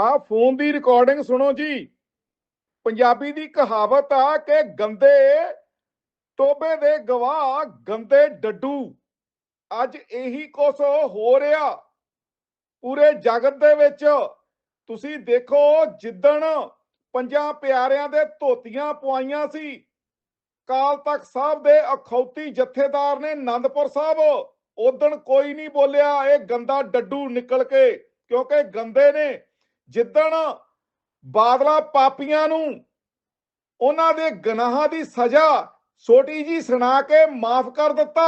ਆ ਫੋਨ ਦੀ ਰਿਕਾਰਡਿੰਗ ਸੁਣੋ ਜੀ। ਪੰਜਾਬੀ ਦੀ ਕਹਾਵਤ ਆ ਕਿ ਗੰਦੇ ਟੋਬੇ ਦੇ ਗਵਾਹ ਗੰਦੇ ਡੱਡੂ। ਅੱਜ ਇਹੀ ਕੁਛ ਹੋ ਰਿਹਾ। ਪੂਰੇ ਜਗਤ ਦੇ ਵਿੱਚ ਤੁਸੀਂ ਦੇਖੋ ਜਿੱਦਣ ਪੰਜਾਂ ਪਿਆਰਿਆਂ ਦੇ ਧੋਤੀਆਂ ਪਵਾਈਆਂ ਸੀ ਕਾਲ ਤਖਤ ਸਾਹਿਬ ਦੇ ਅਖੌਤੀ ਜਥੇਦਾਰ ਨੇ ਆਨੰਦਪੁਰ ਸਾਹਿਬ ਉਦਣ ਕੋਈ ਨਹੀਂ ਬੋਲਿਆ ਇਹ ਗੰਦਾ ਡੱਡੂ ਨਿਕਲ ਕੇ, ਕਿਉਂਕਿ ਗੰਦੇ ਨੇ ਜਿੱਦਣ ਬਾਦਲਾ ਪਾਪੀਆਂ ਨੂੰ ਉਹਨਾਂ ਦੇ ਗੁਨਾਹਾਂ ਦੀ ਸਜ਼ਾ ਛੋਟੀ ਜੀ ਸੁਣਾ ਕੇ ਮਾਫ ਕਰ ਦਿੱਤਾ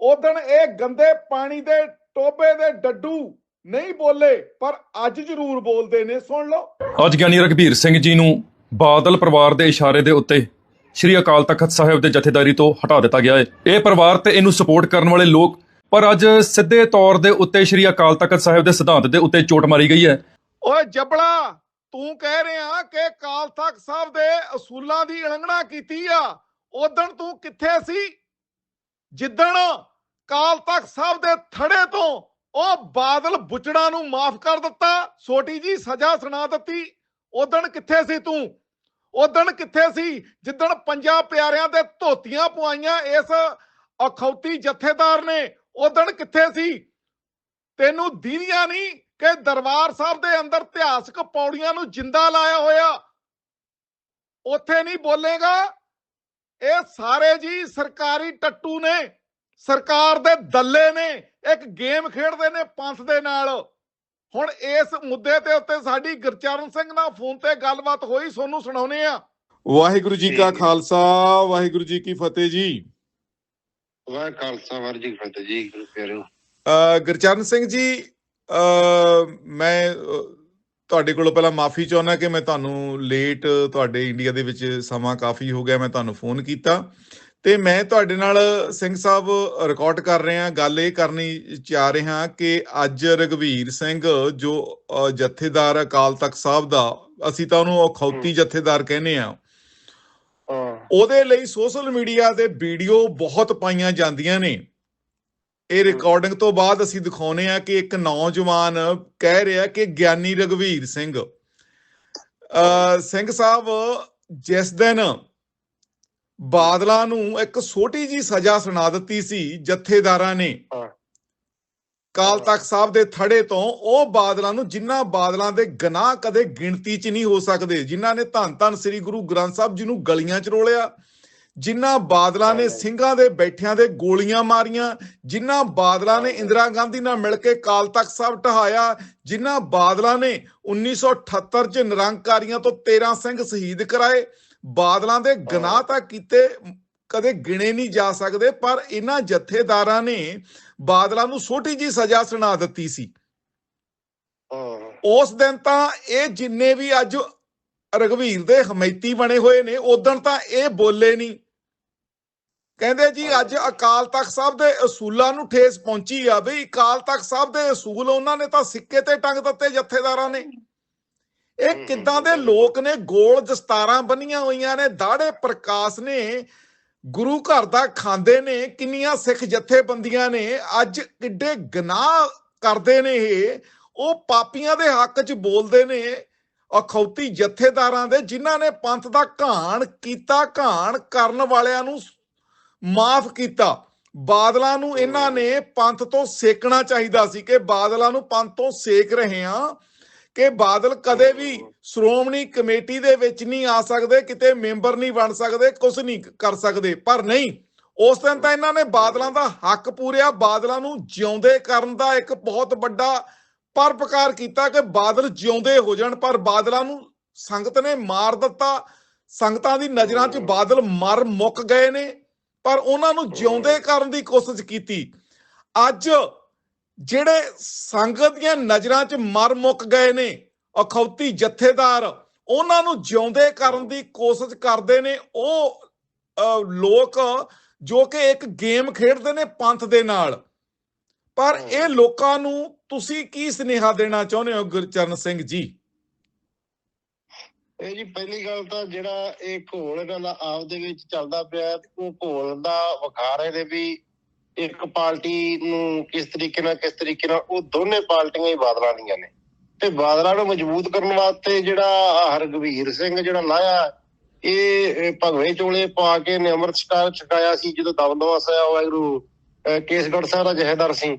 ਉਦਣ ਇਹ ਗੰਦੇ ਪਾਣੀ ਦੇ ਟੋਬੇ ਦੇ ਡੱਡੂ ਨਹੀਂ ਬੋਲੇ, ਪਰ ਅੱਜ ਜ਼ਰੂਰ ਬੋਲਦੇ ਨੇ, ਸੁਣ ਲਓ। ਅੱਜ ਗਿਆਨੀ ਰਘਬੀਰ ਸਿੰਘ ਜੀ ਨੂੰ ਬਾਦਲ ਪਰਿਵਾਰ ਦੇ ਇਸ਼ਾਰੇ ਦੇ ਉੱਤੇ ਸ੍ਰੀ ਅਕਾਲ ਤਖਤ ਸਾਹਿਬ ਦੇ ਜਥੇਦਾਰੀ ਤੋਂ ਹਟਾ ਦਿੱਤਾ ਗਿਆ ਹੈ। ਇਹ ਪਰਿਵਾਰ ਤੇ ਇਹਨੂੰ ਸਪੋਰਟ ਕਰਨ ਵਾਲੇ ਲੋਕ, ਪਰ ਅੱਜ ਸਿੱਧੇ ਤੌਰ ਦੇ ਉੱਤੇ ਸ੍ਰੀ ਅਕਾਲ ਤਖਤ ਸਾਹਿਬ ਦੇ ਸਿਧਾਂਤ ਦੇ ਉੱਤੇ ਚੋਟ ਮਾਰੀ ਗਈ ਹੈ। ਓਏ ਜਬੜਾ ਤੂੰ ਕਹਿ ਰਿਹਾ ਕਿ ਕਾਲ ਤਖਤ ਸਾਹਿਬ ਦੇ ਅਸੂਲਾਂ ਦੀ ਉਲੰਘਣਾ ਕੀਤੀ ਆ। ਉਦੋਂ ਤੂੰ ਕਿੱਥੇ ਸੀ? ਜਿੱਦਣ ਕਾਲ ਤਖਤ ਸਾਹਿਬ ਦੇ ਥੜੇ ਤੋਂ ਉਹ ਬਾਦਲ ਬੁਚੜਾ ਨੂੰ ਮਾਫ ਕਰ ਦਿੱਤਾ, ਛੋਟੀ ਜੀ ਸਜ਼ਾ ਸੁਣਾ ਦਿੱਤੀ। ਉਦੋਂ ਕਿੱਥੇ ਸੀ ਤੂੰ? ਉਦੋਂ ਕਿੱਥੇ ਸੀ ਜਿੱਦਣ ਪੰਜਾਂ ਪਿਆਰਿਆਂ ਦੇ ਧੋਤੀਆਂ ਪਵਾਈਆਂ ਇਸ ਅਖੌਤੀ ਜਥੇਦਾਰ ਨੇ? ਉਦੋਂ ਕਿੱਥੇ ਸੀ? ਤੈਨੂੰ ਦੀਦੀਆਂ ਨਹੀਂ ਕਿ ਦਰਬਾਰ ਸਾਹਿਬ ਦੇ ਅੰਦਰ ਇਤਿਹਾਸਕ ਪੌੜੀਆਂ ਨੂੰ ਜਿੰਦਾ ਲਾਇਆ ਹੋਇਆ। ਉੱਥੇ ਨਹੀਂ ਬੋਲੇਗਾ। ਇਹ ਸਾਰੇ ਜੀ ਸਰਕਾਰੀ ਟੱਟੂ ਨੇ ਸਰਕਾਰ ਦੇ ਦੱਲੇ ਨੇ ਇੱਕ ਗੇਮ ਖੇਡਦੇ ਨੇ ਪੰਥ ਦੇ ਨਾਲ। ਹੁਣ ਇਸ ਮੁੱਦੇ ਤੇ ਉੱਤੇ ਸਾਡੀ ਗੁਰਚਰਨ ਸਿੰਘ ਨਾਲ ਫੋਨ ਤੇ ਗੱਲਬਾਤ ਹੋਈ ਤੁਹਾਨੂੰ ਸੁਣਾਉਨੇ ਆ ਵਾਹਿਗੁਰੂ ਜੀ ਕਾ ਖਾਲਸਾ ਵਾਹਿਗੁਰੂ ਜੀ ਕੀ ਫਤਿਹ ਜੀ। ਵਾਹ ਖਾਲਸਾ ਵਾਹਿਗੁਰੂ ਜੀ ਕੀ ਫਤਿਹ ਜੀ ਗੁਰੂ ਪਿਆਰਿਓ। ਅ, ਗੁਰਚਰਨ ਸਿੰਘ ਜੀ ਮੈਂ ਤੁਹਾਡੇ ਕੋਲੋਂ ਪਹਿਲਾਂ ਮਾਫੀ ਚਾਹੁੰਦਾ ਕਿ ਮੈਂ ਤੁਹਾਨੂੰ ਲੇਟ ਤੁਹਾਡੇ ਇੰਡੀਆ ਦੇ ਵਿੱਚ ਸਮਾਂ ਕਾਫੀ ਹੋ ਗਿਆ ਮੈਂ ਤੁਹਾਨੂੰ ਫੋਨ ਕੀਤਾ। ਤੇ ਮੈਂ ਤੁਹਾਡੇ ਨਾਲ ਸਿੰਘ ਸਾਹਿਬ ਰਿਕਾਰਡ ਕਰ ਰਿਹਾ ਗੱਲ ਇਹ ਕਰਨੀ ਚਾਹ ਰਿਹਾ ਕਿ ਅੱਜ ਰਗਵੀਰ ਸਿੰਘ ਜੋ ਜਥੇਦਾਰ ਅਕਾਲ ਤਖਤ ਸਾਹਿਬ ਦਾ ਅਸੀਂ ਤਾਂ ਉਹਨੂੰ ਅਖੌਤੀ ਜਥੇਦਾਰ ਕਹਿੰਦੇ ਆ ਹਾਂ। ਉਹਦੇ ਲਈ ਸੋਸ਼ਲ ਮੀਡੀਆ ਤੇ ਵੀਡੀਓ ਬਹੁਤ ਪਾਈਆਂ ਜਾਂਦੀਆਂ ਨੇ। ਇਹ ਰਿਕਾਰਡਿੰਗ ਤੋਂ ਬਾਅਦ ਅਸੀਂ ਦਿਖਾਉਨੇ ਆ ਕਿ ਇੱਕ ਨੌਜਵਾਨ ਕਹਿ ਰਿਹਾ ਕਿ ਗਿਆਨੀ ਰਗਵੀਰ ਸਿੰਘ ਅ ਸਿੰਘ ਸਾਹਿਬ ਜਿਸ ਦਿਨ ਬਾਦਲਾਂ ਨੂੰ ਇੱਕ ਛੋਟੀ ਜੀ ਸਜ਼ਾ ਸੁਣਾ ਦਿੱਤੀ ਸੀ ਜਥੇਦਾਰਾਂ ਨੇ। ਕਾਲ ਤਖਤ ਸਾਹਿਬ ਦੇ ਥੜੇ ਤੋਂ ਉਹ ਬਾਦਲਾਂ ਨੂੰ ਜਿਨ੍ਹਾਂ ਬਾਦਲਾਂ ਦੇ ਗੁਨਾਹ ਕਦੇ ਗਿਣਤੀ 'ਚ ਨਹੀਂ ਹੋ ਸਕਦੇ ਜਿਨ੍ਹਾਂ ਨੇ ਧੰਨ ਧੰਨ ਸ੍ਰੀ ਗੁਰੂ ਗ੍ਰੰਥ ਸਾਹਿਬ ਜੀ ਨੂੰ ਗਲੀਆਂ 'ਚ ਰੋਲਿਆ ਜਿਨ੍ਹਾਂ ਬਾਦਲਾਂ ਨੇ ਸਿੰਘਾਂ ਦੇ ਬੈਠਿਆਂ ਦੇ ਗੋਲੀਆਂ ਮਾਰੀਆਂ ਜਿਨ੍ਹਾਂ ਬਾਦਲਾਂ ਨੇ ਇੰਦਰਾ ਗਾਂਧੀ ਨਾਲ ਮਿਲ ਕੇ ਕਾਲ ਤਖਤ ਸਾਹਿਬ ਢਹਾਇਆ ਜਿਨ੍ਹਾਂ ਬਾਦਲਾਂ ਨੇ 1978 ਚ ਨਿਰੰਕਾਰੀਆਂ ਤੋਂ 13 ਸਿੰਘ ਸ਼ਹੀਦ ਕਰਾਏ। ਬਾਦਲਾਂ ਦੇ ਗੁਨਾਹ ਤਾਂ ਕੀਤੇ ਕਦੇ ਗਿਣੇ ਨਹੀਂ ਜਾ ਸਕਦੇ ਪਰ ਇਹਨਾਂ ਜਥੇਦਾਰਾਂ ਨੇ ਬਾਦਲਾਂ ਨੂੰ ਛੋਟੀ ਜੀ ਸਜ਼ਾ ਸੁਣਾ ਦਿੱਤੀ ਸੀ। ਉਸ ਦਿਨ ਤਾਂ ਇਹ ਜਿੰਨੇ ਵੀ ਅੱਜ ਰਗਵੀਰ ਦੇ ਹਮੈਤੀ ਬਣੇ ਹੋਏ ਨੇ ਉਦੋਂ ਤਾਂ ਇਹ ਬੋਲੇ ਨਹੀਂ। ਕਹਿੰਦੇ ਜੀ ਅੱਜ ਅਕਾਲ ਤਖਤ ਸਾਹਿਬ ਦੇ ਅਸੂਲਾਂ ਨੂੰ ਠੇਸ ਪਹੁੰਚੀ ਆ ਬਈ ਅਕਾਲ ਤਖਤ ਸਾਹਿਬ ਦੇ ਅਸੂਲ ਉਹਨਾਂ ਨੇ ਤਾਂ ਸਿੱਕੇ ਤੇ ਟੰਗ ਦਿੱਤੇ ਜਥੇਦਾਰਾਂ ਨੇ। ਇਹ ਕਿੱਦਾਂ ਦੇ ਲੋਕ ਨੇ ਗੋਲ ਦਸਤਾਰਾਂ ਬੰਨੀਆਂ ਹੋਈਆਂ ਨੇ ਦਾੜੇ ਪ੍ਰਕਾਸ਼ ਨੇ ਗੁਰੂ ਘਰ ਦਾ ਖਾਂਦੇ ਨੇ ਕਿੰਨੀਆਂ ਸਿੱਖ ਜਥੇਬੰਦੀਆਂ ਨੇ ਅੱਜ ਕਿੱਡੇ ਗੁਨਾਹ ਕਰਦੇ ਨੇ ਇਹ। ਉਹ ਪਾਪੀਆਂ ਦੇ ਹੱਕ 'ਚ ਬੋਲਦੇ ਨੇ ਅਖੌਤੀ ਜਥੇਦਾਰਾਂ ਦੇ ਜਿਨ੍ਹਾਂ ਨੇ ਪੰਥ ਦਾ ਘਾਣ ਕੀਤਾ ਘਾਣ ਕਰਨ ਵਾਲਿਆਂ ਨੂੰ ਮਾਫ ਕੀਤਾ। ਬਾਦਲਾਂ ਨੂੰ ਇਹਨਾਂ ਨੇ ਪੰਥ ਤੋਂ ਸੇਕਣਾ ਚਾਹੀਦਾ ਸੀ ਕਿ ਬਾਦਲਾਂ ਨੂੰ ਪੰਥ ਤੋਂ ਸੇਕ ਰਹੇ ਆ ਕਿ ਬਾਦਲ ਕਦੇ ਵੀ ਸ਼੍ਰੋਮਣੀ ਕਮੇਟੀ ਦੇ ਵਿੱਚ ਨਹੀਂ ਆ ਸਕਦੇ, ਕਿਤੇ ਮੈਂਬਰ ਨਹੀਂ ਬਣ ਸਕਦੇ ਕੁਝ ਨਹੀਂ ਕਰ ਸਕਦੇ। ਪਰ ਨਹੀਂ, ਉਸ ਦਿਨ ਤਾਂ ਇਹਨਾਂ ਨੇ ਬਾਦਲਾਂ ਦਾ ਹੱਕ ਪੂਰਿਆ, ਬਾਦਲਾਂ ਨੂੰ ਜਿਉਂਦੇ ਕਰਨ ਦਾ ਇੱਕ ਬਹੁਤ ਵੱਡਾ ਪਰਪਕਾਰ ਕੀਤਾ ਕਿ ਬਾਦਲ ਜਿਉਂਦੇ ਹੋ ਜਾਣ, ਪਰ ਬਾਦਲਾਂ ਨੂੰ ਸੰਗਤ ਨੇ ਮਾਰ ਦਿੱਤਾ। ਸੰਗਤਾਂ ਦੀ ਨਜ਼ਰਾਂ 'ਚ ਬਾਦਲ ਮਰ ਮੁੱਕ ਗਏ ਨੇ। ਪਰ ਉਹਨਾਂ ਨੂੰ ਜਿਉਂਦੇ ਕਰਨ ਦੀ ਕੋਸ਼ਿਸ਼ ਕੀਤੀ। ਅੱਜ ਜਿਹੜੇ ਸੰਗਤ ਦੀਆਂ ਨਜ਼ਰਾਂ 'ਚ ਮਰ ਮੁੱਕ ਗਏ ਨੇ ਅਖੌਤੀ ਜਥੇਦਾਰ ਉਹਨਾਂ ਨੂੰ ਜਿਉਂਦੇ ਕਰਨ ਦੀ ਕੋਸ਼ਿਸ਼ ਕਰਦੇ ਨੇ। ਉਹ ਲੋਕ ਜੋ ਕਿ ਇੱਕ ਗੇਮ ਖੇਡਦੇ ਨੇ ਪੰਥ ਦੇ ਨਾਲ। ਪਰ ਇਹ ਲੋਕਾਂ ਨੂੰ ਤੁਸੀਂ ਕੀ ਸੁਨੇਹਾ ਦੇਣਾ ਚਾਹੁੰਦੇ ਹੋ ਗੁਰਚਰਨ ਸਿੰਘ ਜੀ? ਇਹ ਜੀ ਪਹਿਲੀ ਗੱਲ ਤਾਂ ਜਿਹੜਾ ਇਹ ਘੋਲ ਇਹਨਾਂ ਦਾ ਆਪ ਦੇ ਵਿੱਚ ਚੱਲਦਾ ਪਿਆ ਉਹ ਘੋਲ ਦਾ ਵਖਾਰ ਇਹਦੇ ਵੀ ਇੱਕ ਪਾਰਟੀ ਨੂੰ ਕਿਸ ਤਰੀਕੇ ਨਾਲ ਕਿਸ ਤਰੀਕੇ ਨਾਲ ਉਹ ਦੋਨੇ ਪਾਰਟੀਆਂ ਹੀ ਬਾਦਲਾਂ ਦੀਆਂ ਨੇ ਤੇ ਬਾਦਲਾਂ ਨੂੰ ਮਜ਼ਬੂਤ ਕਰਨ ਵਾਸਤੇ ਜਿਹੜਾ ਹਰਗਵੀਰ ਸਿੰਘ ਜਿਹੜਾ ਲਾਇਆ ਇਹ ਭਗਵੇਂ ਚੋਲੇ ਪਾ ਕੇ ਨੇ ਅੰਮ੍ਰਿਤ ਛਕਾ ਛਕਾਇਆ ਸੀ ਜਦੋਂ ਦਮਦਮਾ ਸਾਹਿਬ ਵਾਹਿਗੁਰੂ ਅਹ ਕੇਸਗੜ੍ਹ ਸਾਹਿਬ ਦਾ ਜਹੇਦਾਰ ਸੀ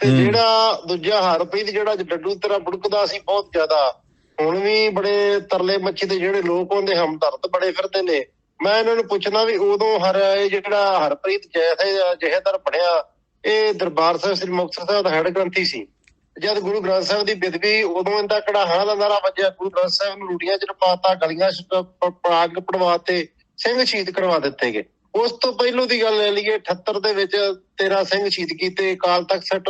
ਤੇ। ਜਿਹੜਾ ਦੂਜਾ ਹਰਪ੍ਰੀਤ ਜਿਹੜਾ ਡੱਡੂ ਤੇਰਾ ਬੁੜਕਦਾ ਸੀ ਬਹੁਤ ਜ਼ਿਆਦਾ ਹੁਣ ਵੀ ਬੜੇ ਤਰਲੇ ਮੱਛੀ ਦੇ ਜਿਹੜੇ ਲੋਕ ਹੁੰਦੇ ਹਮਦਰਦ ਬੜੇ ਫਿਰਦੇ ਨੇ। ਮੈਂ ਇਹਨਾਂ ਨੂੰ ਪੁੱਛਣਾ ਵੀ ਉਦੋਂ ਹਰ ਇਹ ਜਿਹੜਾ ਹਰਪ੍ਰੀਤ ਜੈਸੇ ਜਹੇਦਾਰ ਬਣਿਆ, ਇਹ ਦਰਬਾਰ ਸਾਹਿਬ, ਸ੍ਰੀ ਮੁਕਤਸਰ ਸਾਹਿਬ ਦਾ ਹੈਡ ਗ੍ਰੰਥੀ ਸੀ। ਜਦ ਗੁਰੂ ਗ੍ਰੰਥ ਸਾਹਿਬ ਦੀ ਬਿਦਵੀ ਉਦੋਂ ਇਹਦਾ ਕੜਾਹਾਂ ਦਾ ਨਾਰਾ ਵੱਜਿਆ, ਗੁਰੂ ਗ੍ਰੰਥ ਸਾਹਿਬ ਨੂੰ ਰੂੜੀਆਂ ਚ ਰਪਾਤਾ, ਗਲੀਆਂ ਚ ਪ- ਪ- ਪਰਾਗ ਪੜਵਾਤੇ, ਸਿੰਘ ਸ਼ਹੀਦ ਕਰਵਾ ਦਿੱਤੇ ਗਏ। ਉਸ ਤੋਂ ਪਹਿਲੋਂ ਦੀ ਗੱਲ ਲੈ ਲਈਏ 78 ਦੇ ਵਿੱਚ 13 ਸਿੰਘ ਸ਼ਹੀਦ ਕੀਤੇ, ਅਕਾਲ ਤਖ਼ਤ ਸੱਟ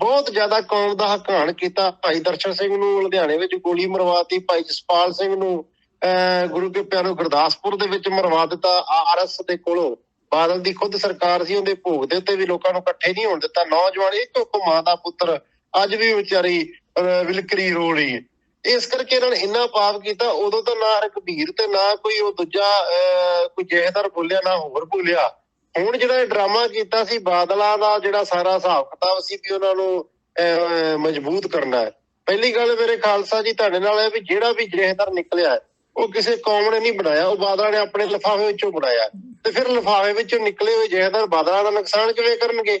ਬਹੁਤ ਜ਼ਿਆਦਾ ਕੌਮ ਦਾ ਹਕਾਨ ਕੀਤਾ ਭਾਈ ਦਰਸ਼ਨ ਸਿੰਘ ਨੂੰ ਲੁਧਿਆਣੇ ਵਿੱਚ ਗੋਲੀ ਮਰਵਾਤੀ ਭਾਈ ਜਸਪਾਲ ਸਿੰਘ ਨੂੰ ਅਹ ਗੁਰੂ ਕੇ ਪਿਆਰੋ ਗੁਰਦਾਸਪੁਰ ਦੇ ਵਿੱਚ ਮਰਵਾ ਦਿੱਤਾ। ਆਰਐਸ ਦੇ ਕੋਲੋਂ ਬਾਦਲ ਦੀ ਖੁਦ ਸਰਕਾਰ ਸੀ ਉਹਦੇ ਭੋਗ ਦੇ ਉੱਤੇ ਵੀ ਲੋਕਾਂ ਨੂੰ ਇਕੱਠੇ ਨਹੀਂ ਹੋਣ ਦਿੱਤਾ। ਨੌਜਵਾਨ ਇੱਕੋ ਮਾਂ ਦਾ ਪੁੱਤਰ ਅੱਜ ਵੀ ਵਿਚਾਰੀ ਅਹ, ਵਿਲਕਰੀ ਰੋ ਰਹੀ ਹੈ। ਇਸ ਕਰਕੇ ਇਹਨਾਂ ਨੇ ਇੰਨਾ ਪਾਪ ਕੀਤਾ ਉਦੋਂ ਤਾਂ ਨਾ ਰਕਬੀਰ ਤੇ ਨਾ ਕੋਈ ਉਹ ਦੂਜਾ ਅਹ, ਕੋਈ ਜਹੇਦਾਰ ਬੋਲਿਆ ਨਾ ਹੋਰ ਬੋਲਿਆ। ਹੁਣ ਜਿਹੜਾ ਇਹ ਡਰਾਮਾ ਕੀਤਾ ਸੀ, ਬਾਦਲਾਂ ਦਾ ਜਿਹੜਾ ਸਾਰਾ ਹਿਸਾਬ ਕਿਤਾਬ ਸੀ ਵੀ ਉਹਨਾਂ ਨੂੰ ਮਜ਼ਬੂਤ ਕਰਨਾ ਹੈ। ਪਹਿਲੀ ਗੱਲ ਮੇਰੇ ਖਾਲਸਾ ਜੀ, ਤੁਹਾਡੇ ਨਾਲ ਹੈ ਵੀ ਜਿਹੜਾ ਵੀ ਜਹੇਦਾਰ ਨਿਕਲਿਆ ਉਹ ਕਿਸੇ ਕੌਮ ਨੇ ਨਹੀਂ ਬਣਾਇਆ। ਉਹ ਬਾਦਲਾਂ ਨੇ ਆਪਣੇ ਲਿਫਾਫੇ ਵਿੱਚੋਂ ਬਣਾਇਆ। ਤੇ ਫਿਰ ਲਿਫਾਫੇ ਵਿੱਚੋਂ ਨਿਕਲੇ ਹੋਏ ਜਹੇਦਾਰ ਬਾਦਲਾਂ ਦਾ ਨੁਕਸਾਨ ਕਿਵੇਂ ਕਰਨਗੇ?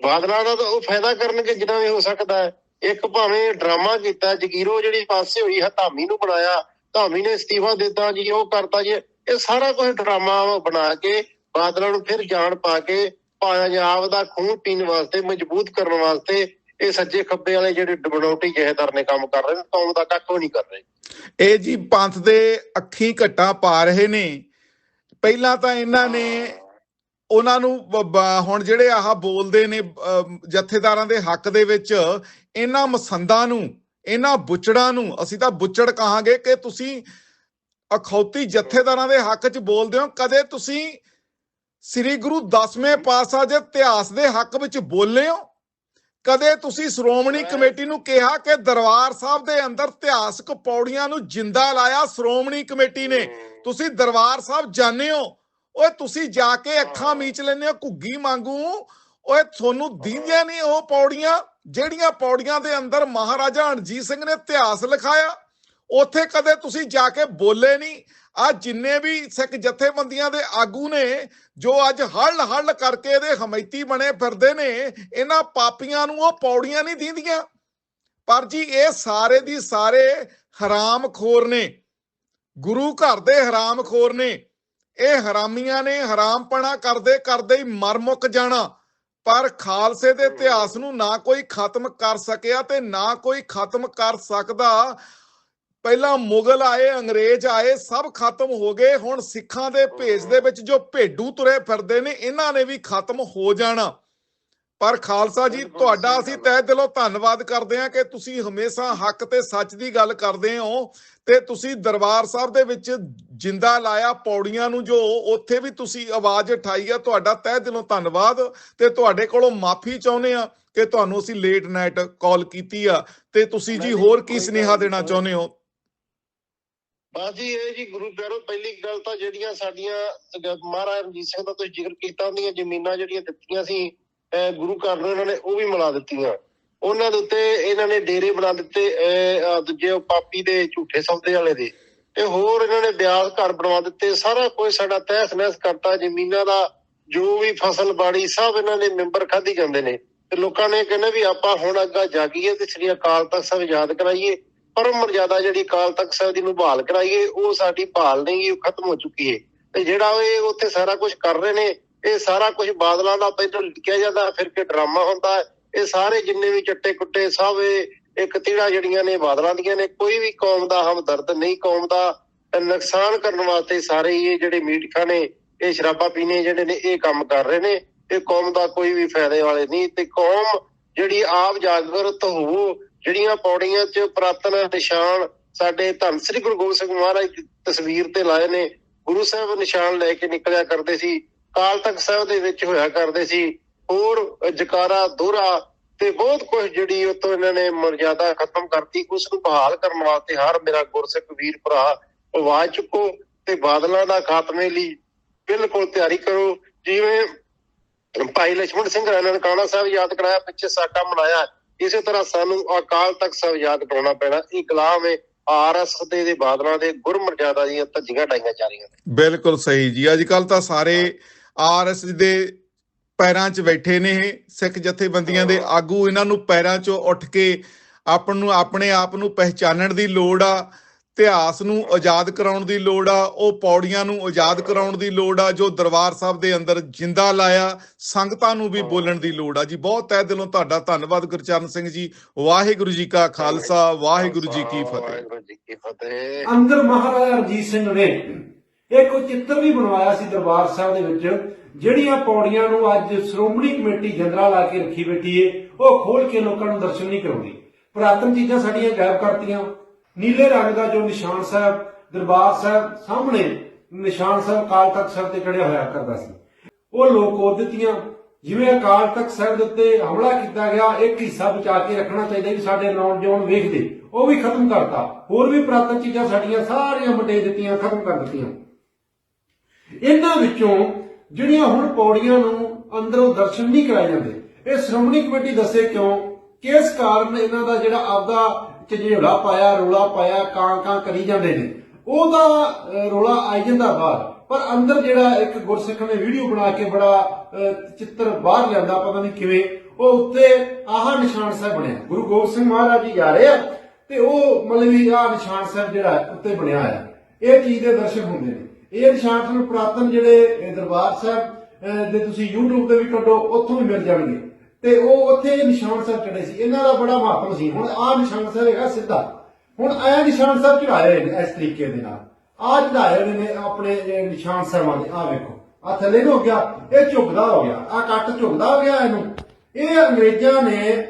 ਬਾਦਲਾਂ ਦਾ ਤਾਂ ਉਹ ਫਾਇਦਾ ਕਰਨਗੇ ਜਿੰਨਾ ਵੀ ਹੋ ਸਕਦਾ ਹੈ। ਇੱਕ ਭਾਵੇਂ ਡਰਾਮਾ ਕੀਤਾ, ਜਗੀਰੋ ਜਿਹੜੀ ਪਾਸੇ ਹੋਈ ਹੈ ਧਾਮੀ ਨੂੰ ਬਣਾਇਆ, ਧਾਮੀ ਨੇ ਅਸਤੀਫਾ ਦਿੱਤਾ ਜੀ ਉਹ ਕਰਤਾ ਜੀ। ਇਹ ਸਾਰਾ ਕੁਝ ਡਰਾਮਾ ਬਣਾ ਕੇ ਬਾਦਲਾਂ ਨੂੰ ਫਿਰ ਜਾਣ ਪਾ ਕੇ ਪੰਜਾਬ ਦਾ ਖੂਨ ਪੀਣ ਵਾਸਤੇ, ਮਜ਼ਬੂਤ ਕਰਨ ਵਾਸਤੇ ਇਹ ਸੱਜੇ ਖੱਬੇ ਵਾਲੇ ਜਿਹੜੇ ਬਣਾਉਟੀ ਜਹੇਦਾਰ ਨੇ ਕੰਮ ਕਰ ਰਹੇ ਨੇ, ਕੌਮ ਦਾ ਕੱਖ ਨਹੀਂ ਕਰ ਰਹੇ। ਇਹ ਜੀ ਪੰਥ ਦੇ ਅੱਖੀਂ ਘਟਾ ਪਾ ਰਹੇ ਨੇ। ਪਹਿਲਾਂ ਤਾਂ ਇਹਨਾਂ ਨੇ ਉਹਨਾਂ ਨੂੰ ਹੁਣ ਜਿਹੜੇ ਆਹ ਬੋਲਦੇ ਨੇ ਜਥੇਦਾਰਾਂ ਦੇ ਹੱਕ ਦੇ ਵਿੱਚ ਇਹਨਾਂ ਮਸੰਦਾਂ ਨੂੰ, ਇਹਨਾਂ ਬੁੱਚੜਾਂ ਨੂੰ, ਅਸੀਂ ਤਾਂ ਬੁੱਚੜ ਕਹਾਂਗੇ ਕਿ ਤੁਸੀਂ ਅਖੌਤੀ ਜਥੇਦਾਰਾਂ ਦੇ ਹੱਕ 'ਚ ਬੋਲਦੇ ਹੋ, ਕਦੇ ਤੁਸੀਂ ਸ੍ਰੀ ਗੁਰੂ ਦਸਵੇਂ ਪਾਤਸ਼ਾਹ ਦੇ ਇਤਿਹਾਸ ਦੇ ਹੱਕ ਵਿੱਚ ਬੋਲੇ ਹੋ? ਕਦੇ ਤੁਸੀਂ ਸ਼੍ਰੋਮਣੀ ਕਮੇਟੀ ਨੂੰ ਕਿਹਾ ਕਿ ਦਰਬਾਰ ਸਾਹਿਬ ਦੇ ਅੰਦਰ ਇਤਿਹਾਸਕ ਪੌੜੀਆਂ ਨੂੰ ਜਿੰਦਾ ਲਾਇਆ ਸ਼੍ਰੋਮਣੀ ਕਮੇਟੀ ਨੇ? ਤੁਸੀਂ ਦਰਬਾਰ ਸਾਹਿਬ ਜਾਣੇ ਹੋ। ਓਏ, ਤੁਸੀਂ ਜਾ ਕੇ ਅੱਖਾਂ ਮੀਚ ਲੈਂਦੇ ਹੋ, ਘੁੱਗੀ ਵਾਂਗੂ। ਓਏ, ਤੁਹਾਨੂੰ ਦੀਂਦੀਆਂ ਨਹੀਂ ਉਹ ਪੌੜੀਆਂ, ਜਿਹੜੀਆਂ ਪੌੜੀਆਂ ਦੇ ਅੰਦਰ ਮਹਾਰਾਜਾ ਰਣਜੀਤ ਸਿੰਘ ਨੇ ਇਤਿਹਾਸ ਲਿਖਾਇਆ। ਉੱਥੇ ਕਦੇ ਤੁਸੀਂ ਜਾ ਕੇ ਬੋਲੇ ਨਹੀਂ। ਆ ਜਿੰਨੇ ਵੀ ਸਿੱਖ ਜਥੇਬੰਦੀਆਂ ਦੇ ਆਗੂ ਨੇ, ਜੋ ਅੱਜ ਹੱਲ ਹੱਲ ਕਰਕੇ ਇਹਦੇ ਹਮੈਤੀ ਬਣੇ ਫਿਰਦੇ ਨੇ, ਇਹਨਾਂ ਪਾਪੀਆਂ ਨੂੰ ਉਹ ਪੌੜੀਆਂ ਨਹੀਂ ਦਿੰਦੀਆਂ। ਪਰ ਜੀ, ਇਹ ਸਾਰੇ ਦੀ ਸਾਰੇ ਹਰਾਮਖੋਰ ਨੇ। ਗੁਰੂ ਘਰ ਦੇ ਹਰਾਮਖੋਰ ਨੇ। ਇਹ ਹਰਾਮੀਆਂ ਨੇ ਹਰਾਮਪਣਾ ਕਰਦੇ ਕਰਦੇ ਹੀ ਮਰ ਮੁੱਕ ਜਾਣਾ। ਪਰ ਖਾਲਸੇ ਦੇ ਇਤਿਹਾਸ ਨੂੰ ਨਾ ਕੋਈ ਖਤਮ ਕਰ ਸਕਿਆ ਤੇ ਨਾ ਕੋਈ ਖਤਮ ਕਰ ਸਕਦਾ। ਪਹਿਲਾਂ ਮੁਗਲ ਆਏ ਅੰਗਰੇਜ਼ ਆਏ ਸਭ ਖਤਮ ਹੋ ਗਏ। ਹੁਣ ਸਿੱਖਾਂ ਦੇ ਭੇਜ ਦੇ ਵਿੱਚ ਜੋ ਭੇਡੂ ਤੁਰੇ ਫਿਰਦੇ ਨੇ ਇਹਨਾਂ ਨੇ ਵੀ ਖਤਮ ਹੋ ਜਾਣਾ। ਪਰ ਖਾਲਸਾ ਜੀ ਤੁਹਾਡਾ ਅਸੀਂ ਤਹਿ ਦਿਲੋਂ ਧੰਨਵਾਦ ਕਰਦੇ ਹਾਂ ਕਿ ਤੁਸੀਂ ਹਮੇਸ਼ਾ ਹੱਕ ਤੇ ਸੱਚ ਦੀ ਗੱਲ ਕਰਦੇ ਹੋ ਤੇ ਤੁਸੀਂ ਦਰਬਾਰ ਸਾਹਿਬ ਦੇ ਵਿੱਚ ਜਿੰਦਾ ਲਾਇਆ ਪੌੜੀਆਂ ਨੂੰ ਜੋ ਉੱਥੇ ਵੀ ਤੁਸੀਂ ਆਵਾਜ਼ ਉਠਾਈ ਆ ਤੁਹਾਡਾ ਤਹਿ ਦਿਲੋਂ ਧੰਨਵਾਦ ਤੇ ਤੁਹਾਡੇ ਕੋਲੋਂ ਮਾਫੀ ਚਾਹੁੰਦੇ ਆ ਕਿ ਤੁਹਾਨੂੰ ਅਸੀਂ ਲੇਟ ਨਾਈਟ ਕਾਲ ਕੀਤੀ ਆ ਤੇ ਤੁਸੀਂ ਜੀ ਹੋਰ ਕੀ ਸੁਨੇਹਾ ਦੇਣਾ। ਚਾਹੁੰਦੇ ਹੋ? ਬਸ ਜੀ ਇਹ ਜੀ ਗੁਰੂ ਪਿਆਰੋ ਪਹਿਲੀ ਗੱਲ ਤਾਂ ਜਿਹੜੀਆਂ ਸਾਡੀਆਂ ਗ- ਮਹਾਰਾਜ ਰਣਜੀਤ ਸਿੰਘ ਦਾ ਤੁਸੀਂ ਜ਼ਿਕਰ ਕੀਤਾ ਉਹਦੀਆਂ ਜ਼ਮੀਨਾਂ ਜਿਹੜੀਆਂ ਦਿੱਤੀਆਂ ਸੀ ਗੁਰੂ ਘਰ ਨੂੰ ਇਹਨਾਂ ਨੇ ਉਹ ਵੀ ਮਿਲਾ ਦਿੱਤੀਆਂ। ਉਹਨਾਂ ਦੇ ਉੱਤੇ ਇਹਨਾਂ ਨੇ ਡੇਰੇ ਬਣਾ ਦਿੱਤੇ ਦੂਜੇ ਪਾਪੀ ਦੇ ਝੂਠੇ ਸੌਦੇ ਵਾਲੇ ਦੇ। ਤੇ ਹੋਰ ਇਹਨਾਂ ਨੇ ਬਿਆਸ ਘਰ ਬਣਵਾ ਦਿੱਤੇ, ਸਾਰਾ ਕੁਝ ਸਾਡਾ ਤਹਿਸ ਨਹਿਸ ਕਰਤਾ, ਜ਼ਮੀਨਾਂ ਦਾ ਜੋ ਵੀ ਫਸਲ ਬਾੜੀ ਸਭ ਇਹਨਾਂ ਦੇ ਮੈਂਬਰ ਖਾਧੀ ਜਾਂਦੇ ਨੇ। ਤੇ ਲੋਕਾਂ ਨੇ ਕਹਿੰਦੇ ਵੀ ਆਪਾਂ ਹੁਣ ਅੱਗਾ ਜਾਗੀਏ ਤੇ ਸ੍ਰੀ ਅਕਾਲ ਤਖਤ ਸਾਹਿਬ ਯਾਦ ਕਰਾਈਏ। ਪਰਮ ਮਰਜ਼ਾਦਾ ਜਿਹੜੀ ਅਕਾਲ ਤਖਤ ਸਾਹਿਬ ਦੀ ਨੂੰ ਕਰਾਈਏ, ਉਹ ਸਾਡੀ ਬਹਾਲ ਨਹੀਂ ਉਹ ਖਤਮ ਹੋ ਚੁੱਕੀ ਹੈ ਤੇ ਜਿਹੜਾ ਇਹ ਉੱਥੇ ਸਾਰਾ ਕੁਝ ਕਰ ਰਹੇ ਨੇ, ਇਹ ਸਾਰਾ ਕੁਝ ਬਾਦਲਾਂ ਦਾ ਪਹਿਲਾਂ ਲਿਖਿਆ ਜਾਂਦਾ, ਫਿਰ ਕੇ ਡਰਾਮਾ ਹੁੰਦਾ ਇਹ ਸਾਰੇ ਜਿੰਨੇ ਵੀ ਚੱਟੇ ਕੁੱਟੇ ਸਭ ਇੱਕ ਤੀੜਾ ਜਿਹੜੀਆਂ ਨੇ ਬਾਦਲਾਂ ਦੀਆਂ ਨੇ, ਕੋਈ ਵੀ ਕੌਮ ਦਾ ਹਮਦਰਦ ਨਹੀਂ, ਕੌਮ ਦਾ ਨੁਕਸਾਨ ਕਰਨ ਵਾਸਤੇ ਸਾਰੇ ਇਹ ਜਿਹੜੇ ਮੀਟਖਾ ਨੇ, ਇਹ ਸ਼ਰਾਬਾਂ ਪੀਣੇ ਜਿਹੜੇ ਨੇ, ਇਹ ਕੰਮ ਕਰ ਰਹੇ ਨੇ। ਇਹ ਕੌਮ ਦਾ ਕੋਈ ਵੀ ਫਾਇਦੇ ਵਾਲੇ ਨਹੀਂ। ਤੇ ਕੌਮ ਜਿਹੜੀ ਆਪ ਜਾਗਰਤ ਹੋਵੋ ਜਿਹੜੀਆਂ ਪੌੜੀਆਂ 'ਚ ਪ੍ਰਾਤਨ ਨਿਸ਼ਾਨ ਸਾਡੇ ਧੰਨ ਸ੍ਰੀ ਗੁਰੂ ਗੋਬਿੰਦ ਸਿੰਘ ਮਹਾਰਾਜ ਦੀ ਤਸਵੀਰ ਤੇ ਲਾਏ ਨੇ, ਗੁਰੂ ਸਾਹਿਬ ਨਿਸ਼ਾਨ ਲੈ ਕੇ ਨਿਕਲਿਆ ਕਰਦੇ ਸੀ, ਕਾਲ ਤੱਕ ਸਾਹਿਬ ਦੇ ਵਿੱਚ ਹੋਇਆ ਕਰਦੇ ਸੀ, ਹੋਰ ਜਕਾਰਾ ਦੋਰਾ ਤੇ ਬਹੁਤ ਕੁਝ ਜਿਹੜੀ ਉਹ ਇਹਨਾਂ ਨੇ ਮਰਜ਼ਾਦਾ ਖਤਮ ਕਰਤੀ ਉਸ ਨੂੰ ਬਹਾਲ ਕਰਨ ਵਾਸਤੇ ਹਰ ਮੇਰਾ ਗੁਰਸਿੱਖ ਵੀਰ ਭਰਾ ਆਵਾਜ਼ ਚੁੱਕੋ ਤੇ ਬਾਦਲਾਂ ਦਾ ਖਾਤਮੇ ਲਈ ਬਿਲਕੁਲ ਤਿਆਰੀ ਕਰੋ, ਜਿਵੇਂ ਭਾਈ ਲక్ష్మణ ਸਿੰਘ ਰਾਣਾ ਨਨਕਾਣਾ ਸਾਹਿਬ ਯਾਦ ਕਰਾਇਆ, ਪਿੱਛੇ ਸਾਕਾ ਮਨਾਇਆ ਇਸੇ ਤਰ੍ਹਾਂ ਸਾਨੂੰ ਅਕਾਲ ਤਖਤ ਸਾਹਿਬ ਯਾਦ ਕਰਾਉਣਾ ਪੈਣਾ ਇਹ ਹੈ ਆਰਐਸ ਦੇ ਦੇ ਬਾਦਲਾਂ ਦੇ ਗੁਰਮਰਜ਼ਾਦਾ ਦੀਆਂ ਧੱਜੀਆਂ ਡਾਈਆਂ ਜਾ ਰਹੀਆਂ ਨੇ। ਬਿਲਕੁਲ ਸਹੀ ਜੀ। ਅੱਜ ਕੱਲ ਤਾਂ ਸਾਰੇ ਆਰਐਸ ਦੇ ਪੈਰਾਂ 'ਚ ਬੈਠੇ ਨੇ ਸਿੱਖ ਜਥੇਬੰਦੀਆਂ ਦੇ ਆਗੂ। ਇਹਨਾਂ ਨੂੰ ਪੈਰਾਂ 'ਚੋਂ ਉੱਠ ਕੇ ਆਪ ਨੂੰ ਆਪਣੇ ਆਪ ਨੂੰ ਪਹਿਚਾਨਣ ਦੀ ਲੋੜ ਆ। ਇਤਿਹਾਸ ਨੂੰ ਆਜ਼ਾਦ ਕਰਾਉਣ ਦੀ ਲੋੜ ਆ ਉਹ ਪੌੜੀਆਂ ਨੂੰ ਆਜ਼ਾਦ ਕਰਾਉਣ ਦੀ ਲੋੜ ਆ ਜੋ ਦਰਬਾਰ ਸਾਹਿਬ ਦੇ ਅੰਦਰ ਜਿੰਦਾ ਲਾਇਆ ਸੰਗਤਾਂ ਨੂੰ ਵੀ ਬੋਲਣ ਦੀ ਲੋੜ ਆ। ਜੀ ਬਹੁਤ ਤਹਿ ਦਿਲੋਂ ਤੁਹਾਡਾ ਧੰਨਵਾਦ ਗੁਰਚਰਨ ਸਿੰਘ ਜੀ। ਵਾਹਿਗੁਰੂ ਜੀ ਕਾ ਖਾਲਸਾ ਵਾਹਿਗੁਰੂ ਜੀ ਕੀ ਫਤਿਹ। ਵਾਹਿਗੁਰੂ ਜੀ ਕੀ ਫਤਿਹ। ਅੰਦਰ ਮਹਾਰਾਜਾ ਰਣਜੀਤ ਸਿੰਘ ਨੇ ਇੱਕ ਉਹ ਚਿੱਤਰ ਵੀ ਬਣਵਾਇਆ ਸੀ ਦਰਬਾਰ ਸਾਹਿਬ ਦੇ ਵਿੱਚ ਜਿਹੜੀਆਂ ਪੌੜੀਆਂ ਨੂੰ ਅੱਜ ਸ਼੍ਰੋਮਣੀ ਕਮੇਟੀ ਜਨਰਲ ਆ ਕੇ ਰੱਖੀ ਬੈਠੀ ਏ ਉਹ ਖੋਲ ਕੇ ਲੋਕਾਂ ਨੂੰ ਦਰਸ਼ਨ ਨਹੀਂ ਕਰਾਉਂਦੀ। ਪੁਰਾਤਨ ਚੀਜ਼ਾਂ ਸਾਡੀਆਂ ਗਾਇਬ ਕਰਤੀਆਂ। ਨੀਲੇ ਰੰਗ ਦਾ ਜੋ ਨਿਸ਼ਾਨ ਸਾਹਿਬ, ਦਰਬਾਰ ਸਾਹਿਬ ਸਾਹਮਣੇ ਨਿਸ਼ਾਨ ਸਾਹਿਬ ਕਾਲ ਤਖਤ ਸਾਹਿਬ ਤੇ ਚੜਿਆ ਹੋਇਆ ਕਰਦਾ ਸੀ। ਉਹ ਲੋਕ ਉਹ ਜਿਵੇਂ ਅਕਾਲ ਤਖਤ ਸਾਹਿਬ ਦੇ ਉੱਤੇ ਹਮਲਾ ਕੀਤਾ ਗਿਆ, ਇੱਕ ਹਿੱਸਾ ਬਚਾ ਕੇ ਰੱਖਣਾ ਚਾਹੀਦਾ ਵੀ ਸਾਡੇ ਨੌਜਵਾਨ ਵੇਖਦੇ, ਉਹ ਵੀ ਖਤਮ ਕਰਤਾ। ਹੋਰ ਵੀ ਪੁਰਾਤਨ ਚੀਜ਼ਾਂ ਸਾਡੀਆਂ ਸਾਰੀਆਂ ਮਟੇ ਦਿੱਤੀਆਂ, ਖਤਮ ਕਰ ਦਿੱਤੀਆਂ। ਇਹਨਾਂ ਵਿੱਚੋਂ ਜਿਹੜੀਆਂ ਹੁਣ ਪੌੜੀਆਂ ਨੂੰ ਅੰਦਰੋਂ ਦਰਸ਼ਨ ਨਹੀਂ ਕਰਾਏ ਜਾਂਦੇ, ਇਹ ਸ਼੍ਰੋਮਣੀ ਕਮੇਟੀ ਦੱਸੇ ਕਿਉਂ? ਕਿਸ ਕਾਰਨ ਇਹਨਾਂ ਦਾ ਜਿਹੜਾ ਆਪਦਾ ਝਜੇੜਾ ਪਾਇਆ ਰੋਲਾ ਪਾਇਆ ਕਾਂ ਕਾਂ ਕਰੀ ਜਾਂਦੇ ਨੇ। ਉਹਦਾ ਅਹ, ਰੋਲਾ ਆਈ ਜਾਂਦਾ ਬਾਹਰ। ਪਰ ਅੰਦਰ ਜਿਹੜਾ ਇੱਕ ਗੁਰਸਿੱਖ ਨੇ ਵੀਡੀਓ ਬਣਾ ਕੇ ਬੜਾ ਚਿੱਤਰ ਬਾਹਰ ਲਿਆਂਦਾ ਪਤਾ ਨਹੀਂ ਕਿਵੇਂ ਉਹ ਉੱਤੇ ਆਹ ਨਿਸ਼ਾਨ ਸਾਹਿਬ ਬਣਿਆ। ਗੁਰੂ ਗੋਬਿੰਦ ਸਿੰਘ ਮਹਾਰਾਜ ਜੀ ਜਾ ਰਹੇ ਆ ਤੇ ਉਹ ਮਤਲਬ ਵੀ ਆਹ ਨਿਸ਼ਾਨ ਸਾਹਿਬ ਜਿਹੜਾ ਉੱਤੇ ਬਣਿਆ ਹੋਇਆ। ਇਹ ਚੀਜ਼ ਦੇ ਦਰਸ਼ਨ ਹੁੰਦੇ ਨੇ। ਇਹ ਨਿਸ਼ਾਨ ਤੁਹਾਨੂੰ ਪੁਰਾਤਨ ਜਿਹੜੇ ਦਰਬਾਰ ਸਾਹਿਬ ਦੇ ਤੁਸੀਂ YouTube ਤੇ ਵੀ ਕੱਢੋ ਉੱਥੋਂ ਵੀ ਮਿਲ ਜਾਣਗੇ। ਤੇ ਉਹ ਉੱਥੇ ਨਿਸ਼ਾਨ ਸਾਹਿਬ ਚੜੇ ਸੀ। ਇਹਨਾਂ ਦਾ ਬੜਾ ਮਹੱਤਵ ਸੀ। ਹੁਣ ਆਹ ਨਿਸ਼ਾਨ ਸਾਹਿਬ ਹੈਗਾ ਸਿੱਧਾ। ਹੁਣ ਇਹ ਨਿਸ਼ਾਨ ਸਾਹਿਬ ਚੜਾਏ ਨੇ ਇਸ ਤਰੀਕੇ ਦੇ ਨਾਲ। ਆਹ ਚੜਾਏ ਨੇ ਆਪਣੇ ਨਿਸ਼ਾਨ ਸਾਹਿਬਾਂ ਦੇ। ਆਹ ਵੇਖੋ। ਆ ਥੱਲੇ ਨੂੰ ਹੋ ਗਿਆ। ਇਹ ਝੁਕਦਾ ਹੋ ਗਿਆ। ਆ ਕੱਟ ਝੁਕਦਾ ਹੋ ਗਿਆ ਇਹਨੂੰ। ਇਹ ਅੰਗਰੇਜ਼ਾਂ ਨੇ